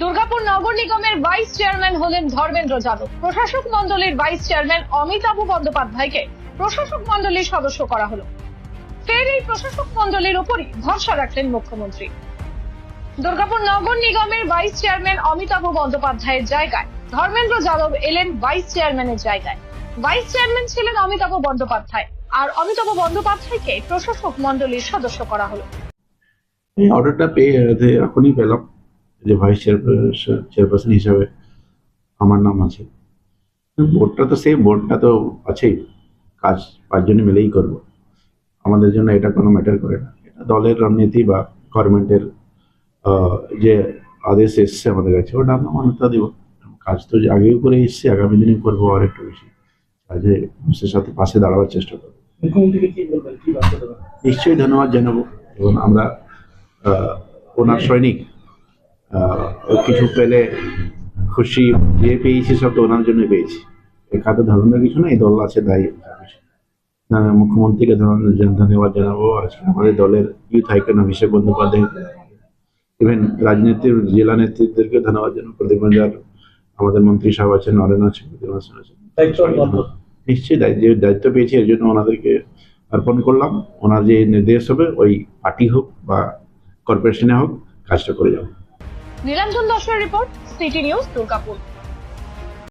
দুর্গাপুর নগর নিগমের vice chairman হলেন ধর্মেন্দ্র যাদব। প্রশাসক মন্ডলীর ভাইস চেয়ারম্যান অমিতাভ বন্দ্যোপাধ্যায়কে প্রশাসক মন্ডলীর সদস্য করা হলো। ফের এই প্রশাসক মন্ডলীর উপরই ভরসা রাখলেন মুখ্যমন্ত্রী। দুর্গাপুর নগর নিগমের ভাইস চেয়ারম্যান অমিতাভ বন্দ্যোপাধ্যায়ের জায়গায় ধর্মেন্দ্র যাদব এলেন ভাইস চেয়ারম্যানের জায়গায়। ভাইস চেয়ারম্যান ছিলেন অমিতাভ বন্দ্যোপাধ্যায় আর অমিতাভ বন্দ্যোপাধ্যায়কে প্রশাসক মন্ডলীর সদস্য করা হলো। এই অর্ডারটা পেয়ে এখনই পেলাম। যে ভাইস চেয়ারপারসন চেয়ারপারসন হিসাবে আমার নাম আছে। বোর্ডটা তো সেম বোর্ডটা তো আছেই। কাজ পাঁচজনে মিলেই করব। আমাদের জন্য এটা কোনো ম্যাটার করে না। এটা দলের রণনীতি বা গভর্নমেন্টের যে আদেশ এসছে আমাদের কাছে ওটা আমরা মান্যতা দেবো। কাজ তো যে আগেও করে এসছি আগামী দিনে করব আর একটু বেশি। কাজে মানুষের সাথে পাশে দাঁড়াবার চেষ্টা করব। নিশ্চয়ই ধন্যবাদ জানাব। এবং আমরা ওনার সৈনিক। কিছু পেলে খুশি যে পেয়েছি সব তো ওনার জন্য পেয়েছি। এখানে ধরনের কিছু না এই দল আছে তাই মুখ্যমন্ত্রীকে ধন্যবাদ জানাব। আজকে আমাদের দলের ইউথ হাইকন অভিষেক বন্দ্যোপাধ্যায় ইভেন রাজনীতির জেলা নেতৃত্বদেরকে ধন্যবাদ জানাব। প্রদীপ মজার আমাদের মন্ত্রী সাহেব আছেন হাসান আছেন। বর্তমান। নিশ্চয়ই যে দায়িত্ব পেয়েছি এর জন্য ওনাদেরকে অর্পণ করলাম। ওনার যে নির্দেশ হবে ওই পার্টি হোক বা কর্পোরেশনে হোক কাজটা করে যাব। নীলাঞ্জন দশের রিপোর্ট সিটি নিউজ দুর্গাপুর।